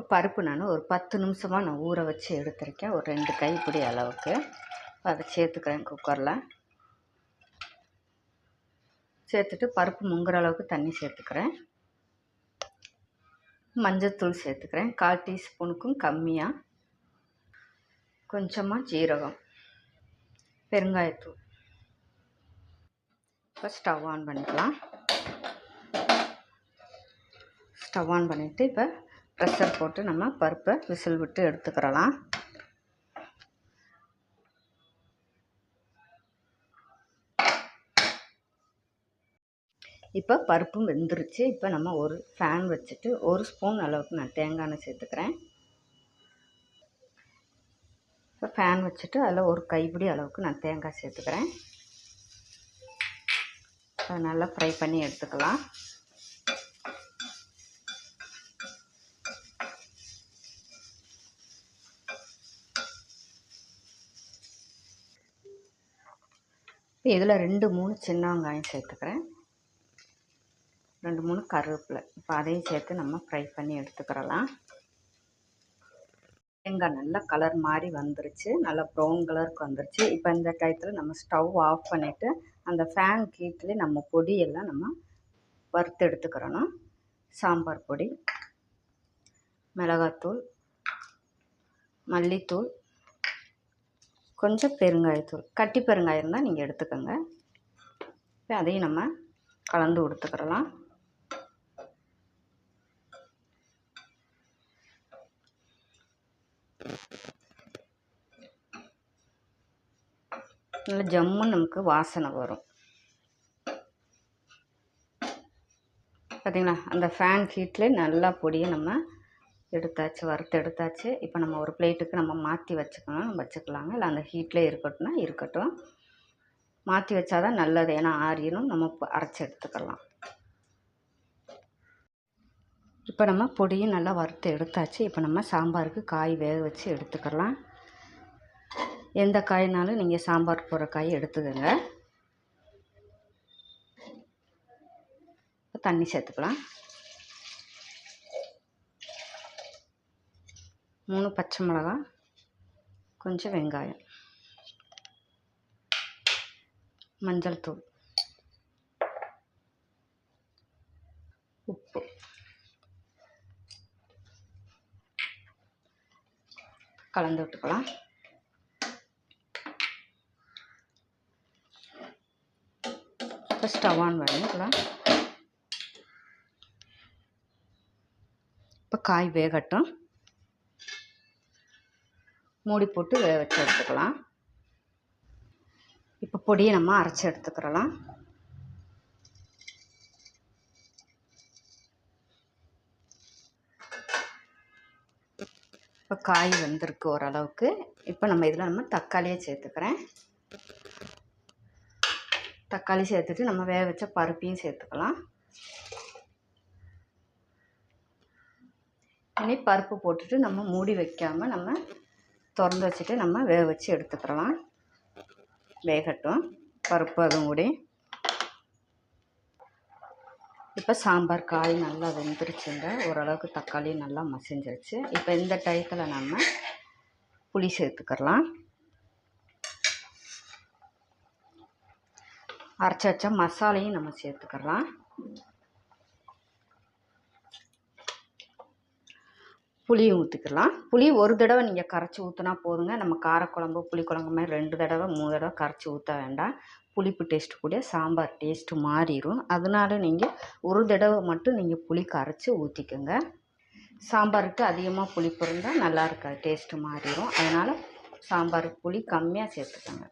இப்போ பருப்பு நான் ஒரு பத்து நிமிஷமாக நான் ஊற வச்சு எடுத்திருக்கேன். ஒரு ரெண்டு கைப்பிடி அளவுக்கு. அதை சேர்த்துக்கிறேன் குக்கரில் சேர்த்துட்டு பருப்பு முங்குற அளவுக்கு தண்ணி சேர்த்துக்கிறேன். மஞ்சத்தூள் சேர்த்துக்கிறேன். கால் டீஸ்பூனுக்கும் கம்மியாக கொஞ்சமாக ஜீரகம். பெருங்காயத்தூள். இப்போ ஸ்டவ் ஆன் பண்ணிக்கலாம். ஸ்டவ் ஆன் பண்ணிவிட்டு இப்போ ப்ரெஷர் போட்டு நம்ம பருப்பை விசில் விட்டு எடுத்துக்கிறலாம். இப்போ பருப்பும் வெந்துருச்சு. இப்போ நம்ம ஒரு ஃபேன் வச்சுட்டு ஒரு ஸ்பூன் அளவுக்கு நான் தேங்காய் எண்ணெய் சேர்த்துக்கிறேன். இப்போ ஃபேன் வச்சுட்டு அதில் ஒரு கைப்பிடி அளவுக்கு நான் தேங்காய் சேர்த்துக்கிறேன். அதை நல்லா ஃப்ரை பண்ணி எடுத்துக்கலாம். இப்போ இதில் ரெண்டு மூணு சின்ன வெங்காயம் சேர்த்துக்கிறேன். ரெண்டு மூணு கருவேப்பிலை. இப்போ அதையும் சேர்த்து நம்ம ஃப்ரை பண்ணி எடுத்துக்கிறலாம். தேங்காய் நல்லா கலர் மாதிரி வந்துருச்சு. நல்லா ப்ரௌன் கலருக்கு வந்துருச்சு. இப்போ இந்த டயத்தில் நம்ம ஸ்டவ் ஆஃப் பண்ணிவிட்டு அந்த ஃபேன் கீட்லேயே நம்ம பொடியெல்லாம் நம்ம வறுத்து எடுத்துக்கிறணும். சாம்பார் பொடி மிளகாத்தூள் மல்லித்தூள் கொஞ்சம் பெருங்காயத்தூள் கட்டி பெருங்காயம் இருந்தால் நீங்கள் எடுத்துக்கோங்க. இப்போ அதையும் நம்ம கலந்து கொடுத்துக்கிறலாம் நல்லா ஜம்முன்னு நமக்கு வாசனை வரும். பார்த்திங்களா அந்த ஃபேன் ஹீட்லேயே நல்லா பொடியை நம்ம எடுத்தாச்சு வறுத்து எடுத்தாச்சு. இப்போ நம்ம ஒரு பிளேட்டுக்கு நம்ம மாற்றி வச்சுக்கணும். வச்சுக்கலாங்க. இல்லை அந்த ஹீட்டில் இருக்கட்டும்னா இருக்கட்டும். மாற்றி வச்சா தான் நல்லது. ஏன்னா ஆறிடும் நம்ம அரைச்சி எடுத்துக்கலாம். இப்போ நம்ம பொடியும் நல்லா வறுத்து எடுத்தாச்சு. இப்போ நம்ம சாம்பாருக்கு காய் வேக வச்சு எடுத்துக்கலாம். எந்த காய்னாலும் நீங்கள் சாம்பார் போடுற காய் எடுத்துக்கோங்க. தண்ணி சேர்த்துக்கலாம். மூணு பச்சை மிளகா கொஞ்சம் வெங்காயம் மஞ்சள் தூள் உப்பு. கலந்து விட்டுக்கலாம். இப்போ ஸ்டவ் ஆன் பண்ணிக்கலாம். இப்போ காய் வேகட்டும். மூடி போட்டு வேக வச்சு எடுத்துக்கலாம். இப்போ பொடியை நம்ம அரைச்சி எடுத்துக்கிறலாம். இப்போ காய் வந்திருக்கு ஓரளவுக்கு. இப்போ நம்ம இதில் நம்ம தக்காளியை சேர்த்துக்கிறேன். தக்காளி சேர்த்துட்டு நம்ம வேக வச்ச பருப்பையும் சேர்த்துக்கலாம். இனி பருப்பு போட்டுட்டு நம்ம மூடி வைக்காமல் நம்ம திறந்து வச்சுட்டு நம்ம வேக வச்சு எடுத்துக்கிறலாம். வேகட்டும். பருப்பு அதுவும் கூடி. இப்போ சாம்பார் காய் நல்லா வெந்துருச்சுங்க. ஓரளவுக்கு தக்காளி நல்லா மசிஞ்சிருச்சு. இப்போ இந்த டயத்தில் நம்ம புளி சேர்த்துக்கலாம் அரைச்சி வச்ச மசாலையும் நம்ம சேர்த்துக்கலாம் புளியும் ஊற்றிக்கலாம் புளி ஒரு தடவை நீங்கள் கரைச்சி ஊற்றினா போதுங்க. நம்ம காரக்குழம்பு புளிக்குழம்பு மாதிரி ரெண்டு தடவை மூணு தடவை கரைச்சி ஊற்ற வேண்டாம். புளிப்பு டேஸ்ட் கூட சாம்பார் டேஸ்ட்டு மாறிடும் அதனால நீங்கள் ஒரு தடவை மட்டும் நீங்கள் புளி கரைச்சி ஊற்றிக்கோங்க சாம்பாருக்கு அதிகமாக புளிப்பு இருந்தால் நல்லா இருக்காது டேஸ்ட்டு மாறிடும் அதனால் சாம்பாருக்கு புளி கம்மியாக சேர்த்துக்கோங்க.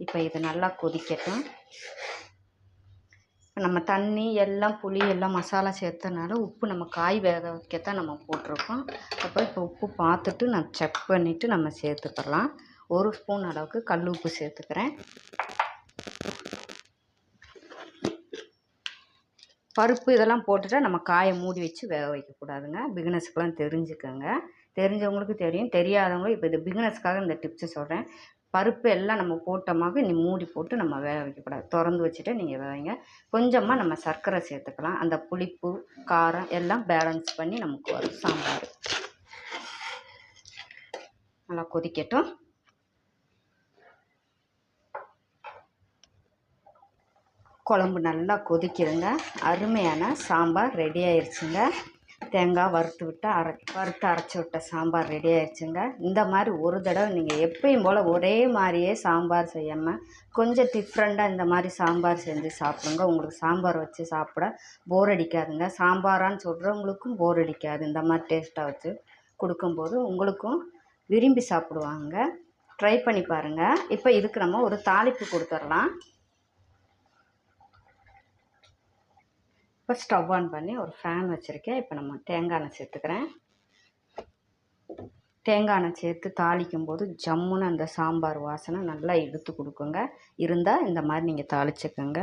இப்போ இது நல்லா கொதிக்கட்டும். நம்ம தண்ணி எல்லாம் புளி எல்லாம் மசாலா சேர்த்தனால உப்பு நம்ம காய் வேக வைக்கத்தான் நம்ம போட்டிருக்கோம். அப்போ இப்போ உப்பு பார்த்துட்டு நான் செக் பண்ணிவிட்டு நம்ம சேர்த்துக்கலாம். ஒரு ஸ்பூன் அளவுக்கு கல் உப்பு சேர்த்துக்கிறேன். பருப்பு இதெல்லாம் போட்டுவிட்டா நம்ம காயை மூடி வச்சு வேக வைக்கக்கூடாதுங்க. பிகினஸ்க்கெலாம் தெரிஞ்சுக்கோங்க. தெரிஞ்சவங்களுக்கு தெரியும். தெரியாதவங்களும் இப்போ இது பிகினஸ்க்காக இந்த டிப்ஸை சொல்கிறேன் பருப்பு எல்லாம் நம்ம போட்டோமாக நீ மூடி போட்டு நம்ம வேக வைக்கக்கூடாது. திறந்து வச்சுட்டு நீங்கள் வைங்க கொஞ்சமாக நம்ம சர்க்கரை சேர்த்துக்கலாம். அந்த புளிப்பு காரம் எல்லாம் பேலன்ஸ் பண்ணி நமக்கு வரும். சாம்பார். நல்லா கொதிக்கட்டும். குழம்பு நல்லா கொதிக்கிறதுங்க அருமையான சாம்பார் ரெடி ஆயிடுச்சுங்க தேங்காய் வறுத்து விட்டு அரை வறுத்து அரைச்சி விட்ட சாம்பார் ரெடி ஆயிடுச்சுங்க. இந்த மாதிரி ஒரு தடவை நீங்கள் எப்பயும் போல் ஒரே மாதிரியே சாம்பார் செய்யாமல் கொஞ்சம் டிஃப்ரெண்ட்டாக இந்த மாதிரி சாம்பார் செஞ்சு சாப்பிடுங்க. உங்களுக்கு சாம்பார் வச்சு சாப்பிட போர் அடிக்காதுங்க. சாம்பாரான்னு சொல்கிறவங்களுக்கும் போர் அடிக்காது. இந்த மாதிரி டேஸ்ட்டாக வச்சு கொடுக்கும்போது உங்களுக்கும் விரும்பி சாப்பிடுவாங்க. ட்ரை பண்ணி பாருங்கள் இப்போ இதுக்கு நம்ம ஒரு தாளிப்பு கொடுத்துடலாம். இப்போ ஸ்டவ் ஆன் பண்ணி ஒரு ஃபேன் வச்சுருக்கேன். இப்போ நம்ம தேங்காய் எண்ணெய் சேர்த்துக்கிறேன். தேங்காய் எண்ணெய் சேர்த்து தாளிக்கும் போது ஜம்முன்னு அந்த சாம்பார் வாசனை நல்லா எடுத்து கொடுக்குங்க. இருந்தால் இந்த மாதிரி நீங்கள் தாளிச்சுக்கோங்க.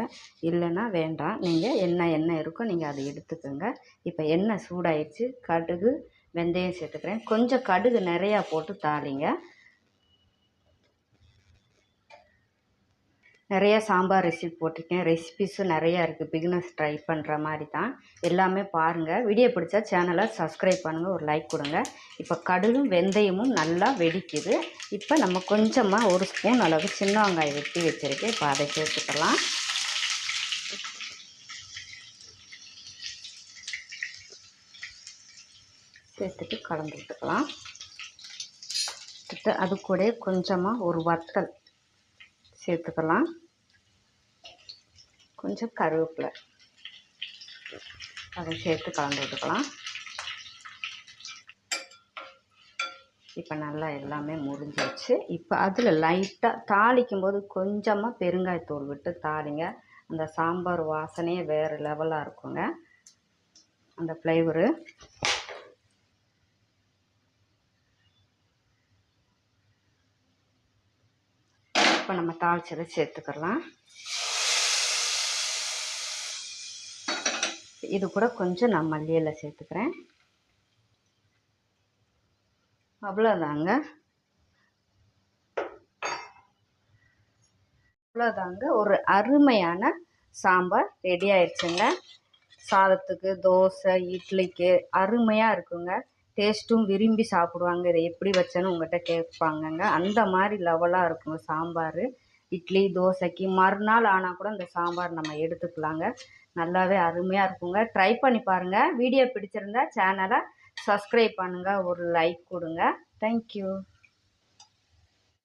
இல்லைன்னா வேண்டாம். நீங்கள் என்ன எண்ணெய் இருக்கோ நீங்கள் அதை எடுத்துக்கோங்க. இப்போ எண்ணெய் சூடாயிடுச்சு. கடுகு வெந்தயம் சேர்த்துக்கிறேன். கொஞ்சம் கடுகு நிறையா போட்டு தாளிங்க. நிறைய சாம்பார் ரெசிபி போட்டிருக்கேன். ரெசிபிஸும் நிறையா இருக்குது பிகினர்ஸ் ட்ரை பண்ணுற மாதிரி தான் எல்லாமே பாருங்கள் வீடியோ பிடிச்சா சேனலை சப்ஸ்கிரைப் பண்ணுங்கள் ஒரு லைக் கொடுங்க. இப்போ கடுகும் வெந்தயமும் நல்லா வெடிக்குது. இப்போ நம்ம கொஞ்சமாக ஒரு ஸ்பூன் அளவு சின்ன வெங்காயம் வெட்டி வச்சுருக்கேன். இப்போ அதை சேர்த்துக்கலாம். சேர்த்துட்டு கலந்து விட்டுக்கலாம். அது கூட கொஞ்சமாக ஒரு வத்தல். சேர்த்துக்கலாம் கொஞ்சம் கருவேப்பிலை. அதை சேர்த்து கலந்து விட்டுக்கலாம். இப்போ நல்லா எல்லாமே முடிஞ்சிருச்சு இப்போ அதில் லைட்டாக தாளிக்கும் போது கொஞ்சமாக பெருங்காயத்தூள் விட்டு தாளிங்க. அந்த சாம்பார் வாசனையே வேறு லெவலாக இருக்குங்க. அந்த ஃப்ளேவரு இப்போ நம்ம தாளிச்சதை சேர்த்துக்கலாம். இது கூட கொஞ்சம் நான் மல்லியில் சேர்த்துக்கிறேன். அவ்வளோதாங்க அவ்வளோதாங்க ஒரு அருமையான சாம்பார் ரெடி ஆயிடுச்சுங்க சாதத்துக்கு தோசை இட்லிக்கு அருமையாக இருக்குங்க. டேஸ்ட்டும் விரும்பி சாப்பிடுவாங்க. இதை எப்படி வச்சேன்னு உங்கள்கிட்ட கேட்பாங்கங்க. அந்த மாதிரி லெவலாக இருக்குங்க சாம்பார். இட்லி தோசைக்கு மறுநாள் ஆனால் கூட இந்த சாம்பார் நம்ம எடுத்துக்கலாங்க. நல்லாவே அருமையாக இருக்குங்க. ட்ரை பண்ணி பாருங்கள் வீடியோ பிடிச்சிருந்தா சேனலை சப்ஸ்கிரைப் பண்ணுங்கள் ஒரு லைக் கொடுங்க. தேங்க்யூ